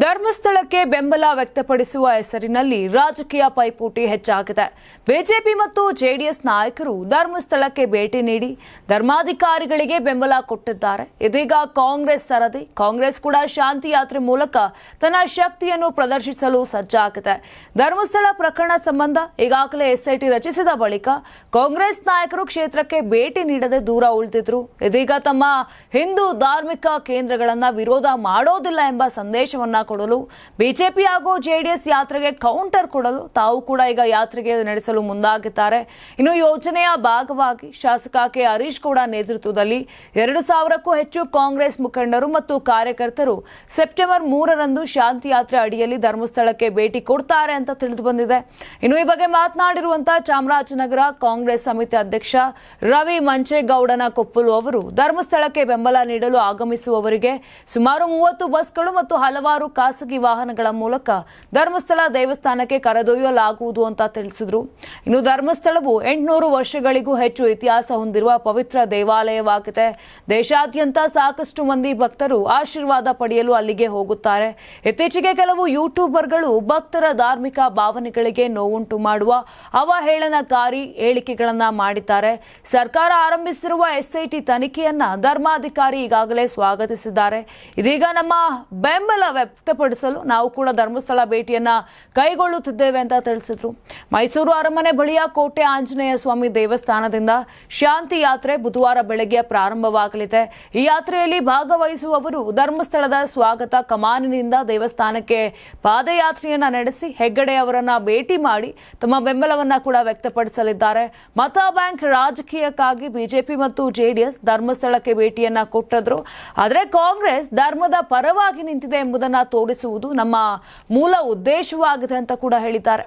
ಧರ್ಮಸ್ಥಳಕ್ಕೆ ಬೆಂಬಲ ವ್ಯಕ್ತಪಡಿಸುವ ಹೆಸರಿನಲ್ಲಿ ರಾಜಕೀಯ ಪೈಪೋಟಿ ಹೆಚ್ಚಾಗಿದೆ. ಬಿಜೆಪಿ ಮತ್ತು ಜೆಡಿಎಸ್ ನಾಯಕರು ಧರ್ಮಸ್ಥಳಕ್ಕೆ ಭೇಟಿ ನೀಡಿ ಧರ್ಮಾಧಿಕಾರಿಗಳಿಗೆ ಬೆಂಬಲ ಕೊಟ್ಟಿದ್ದಾರೆ. ಇದೀಗ ಕಾಂಗ್ರೆಸ್ ಸರದಿ. ಕಾಂಗ್ರೆಸ್ ಕೂಡ ಶಾಂತಿ ಯಾತ್ರೆ ಮೂಲಕ ತನ್ನ ಶಕ್ತಿಯನ್ನು ಪ್ರದರ್ಶಿಸಲು ಸಜ್ಜಾಗಿದೆ. ಧರ್ಮಸ್ಥಳ ಪ್ರಕರಣ ಸಂಬಂಧ ಈಗಾಗಲೇ ಎಸ್ಐಟಿ ರಚಿಸಿದ ಬಳಿಕ ಕಾಂಗ್ರೆಸ್ ನಾಯಕರು ಕ್ಷೇತ್ರಕ್ಕೆ ಭೇಟಿ ನೀಡದೆ ದೂರ ಉಳಿದಿದ್ರು. ಇದೀಗ ತಮ್ಮ ಹಿಂದೂ ಧಾರ್ಮಿಕ ಕೇಂದ್ರಗಳನ್ನು ವಿರೋಧ ಮಾಡೋದಿಲ್ಲ ಎಂಬ ಸಂದೇಶವನ್ನ ಕೊಡಲು, ಬಿಜೆಪಿ ಹಾಗೂ ಜೆಡಿಎಸ್ ಯಾತ್ರೆಗೆ ಕೌಂಟರ್ ಕೊಡಲು ತಾವು ಕೂಡ ಈಗ ಯಾತ್ರೆಗೆ ನಡೆಸಲು ಮುಂದಾಗಿದ್ದಾರೆ. ಇನ್ನು ಯೋಜನೆಯ ಭಾಗವಾಗಿ ಶಾಸಕ ಕೆ. ಹರೀಶ್ ಗೌಡ ನೇತೃತ್ವದಲ್ಲಿ ಎರಡು ಸಾವಿರಕ್ಕೂ ಹೆಚ್ಚು ಕಾಂಗ್ರೆಸ್ ಮುಖಂಡರು ಮತ್ತು ಕಾರ್ಯಕರ್ತರು ಸೆಪ್ಟೆಂಬರ್ ಮೂರರಂದು ಶಾಂತಿ ಯಾತ್ರೆ ಅಡಿಯಲ್ಲಿ ಧರ್ಮಸ್ಥಳಕ್ಕೆ ಭೇಟಿ ಕೊಡ್ತಾರೆ ಅಂತ ತಿಳಿದು ಬಂದಿದೆ ಇನ್ನು ಈ ಬಗ್ಗೆ ಮಾತನಾಡಿರುವಂತಹ ಚಾಮರಾಜನಗರ ಕಾಂಗ್ರೆಸ್ ಸಮಿತಿ ಅಧ್ಯಕ್ಷ ರವಿ ಮಂಚೇಗೌಡನ ಕೊಪ್ಪಲು ಅವರು ಧರ್ಮಸ್ಥಳಕ್ಕೆ ಬೆಂಬಲ ನೀಡಲು ಆಗಮಿಸುವವರಿಗೆ ಸುಮಾರು ಮೂವತ್ತು ಬಸ್ಗಳು ಮತ್ತು ಹಲವಾರು ಖಾಸಗಿ ವಾಹನಗಳ ಮೂಲಕ ಧರ್ಮಸ್ಥಳ ದೇವಸ್ಥಾನಕ್ಕೆ ಕರೆದೊಯ್ಯಲಾಗುವುದು ಅಂತ ತಿಳಿಸಿದರು. ಇನ್ನು ಧರ್ಮಸ್ಥಳವು ಎಂಟುನೂರು ವರ್ಷಗಳಿಗೂ ಹೆಚ್ಚು ಇತಿಹಾಸ ಹೊಂದಿರುವ ಪವಿತ್ರ ದೇವಾಲಯವಾಗಿದೆ. ದೇಶಾದ್ಯಂತ ಸಾಕಷ್ಟು ಮಂದಿ ಭಕ್ತರು ಆಶೀರ್ವಾದ ಪಡೆಯಲು ಅಲ್ಲಿಗೆ ಹೋಗುತ್ತಾರೆ. ಇತ್ತೀಚೆಗೆ ಕೆಲವು ಯೂಟ್ಯೂಬರ್ಗಳು ಭಕ್ತರ ಧಾರ್ಮಿಕ ಭಾವನೆಗಳಿಗೆ ನೋವುಂಟು ಮಾಡುವ ಅವಹೇಳನಕಾರಿ ಹೇಳಿಕೆಗಳನ್ನು ಮಾಡಿದ್ದಾರೆ. ಸರ್ಕಾರ ಆರಂಭಿಸಿರುವ ಎಸ್ಐಟಿ ತನಿಖೆಯನ್ನ ಧರ್ಮಾಧಿಕಾರಿ ಈಗಾಗಲೇ ಸ್ವಾಗತಿಸಿದ್ದಾರೆ. ಇದೀಗ ನಮ್ಮ ಬೆಂಬಲ ವ್ಯಕ್ತಪಡಿಸಲು ನಾವು ಕೂಡ ಧರ್ಮಸ್ಥಳ ಭೇಟಿಯನ್ನ ಕೈಗೊಳ್ಳುತ್ತಿದ್ದೇವೆ ಅಂತ ತಿಳಿಸಿದ್ರು. ಮೈಸೂರು ಅರಮನೆ ಬಳಿಯ ಕೋಟೆ ಆಂಜನೇಯ ಸ್ವಾಮಿ ದೇವಸ್ಥಾನದಿಂದ ಶಾಂತಿ ಯಾತ್ರೆ ಬುಧವಾರ ಬೆಳಗ್ಗೆ ಪ್ರಾರಂಭವಾಗಲಿದೆ. ಈ ಯಾತ್ರೆಯಲ್ಲಿ ಭಾಗವಹಿಸುವವರು ಧರ್ಮಸ್ಥಳದ ಸ್ವಾಗತ ಕಮಾನಿನಿಂದ ದೇವಸ್ಥಾನಕ್ಕೆ ಪಾದಯಾತ್ರೆಯನ್ನ ನಡೆಸಿ ಹೆಗ್ಗಡೆ ಅವರನ್ನ ಭೇಟಿ ಮಾಡಿ ತಮ್ಮ ಬೆಂಬಲವನ್ನ ಕೂಡ ವ್ಯಕ್ತಪಡಿಸಲಿದ್ದಾರೆ. ಮತ ಬ್ಯಾಂಕ್ ರಾಜಕೀಯಕ್ಕಾಗಿ ಬಿಜೆಪಿ ಮತ್ತು ಜೆಡಿಎಸ್ ಧರ್ಮಸ್ಥಳಕ್ಕೆ ಭೇಟಿಯನ್ನ ಕೊಟ್ಟಿದ್ರು. ಆದರೆ ಕಾಂಗ್ರೆಸ್ ಧರ್ಮದ ಪರವಾಗಿ ನಿಂತಿದೆ ಎಂಬುದನ್ನ ತೋರಿಸುವುದು ನಮ್ಮ ಮೂಲ ಉದ್ದೇಶವಾಗಿದೆ ಅಂತ ಕೂಡ ಹೇಳಿದ್ದಾರೆ.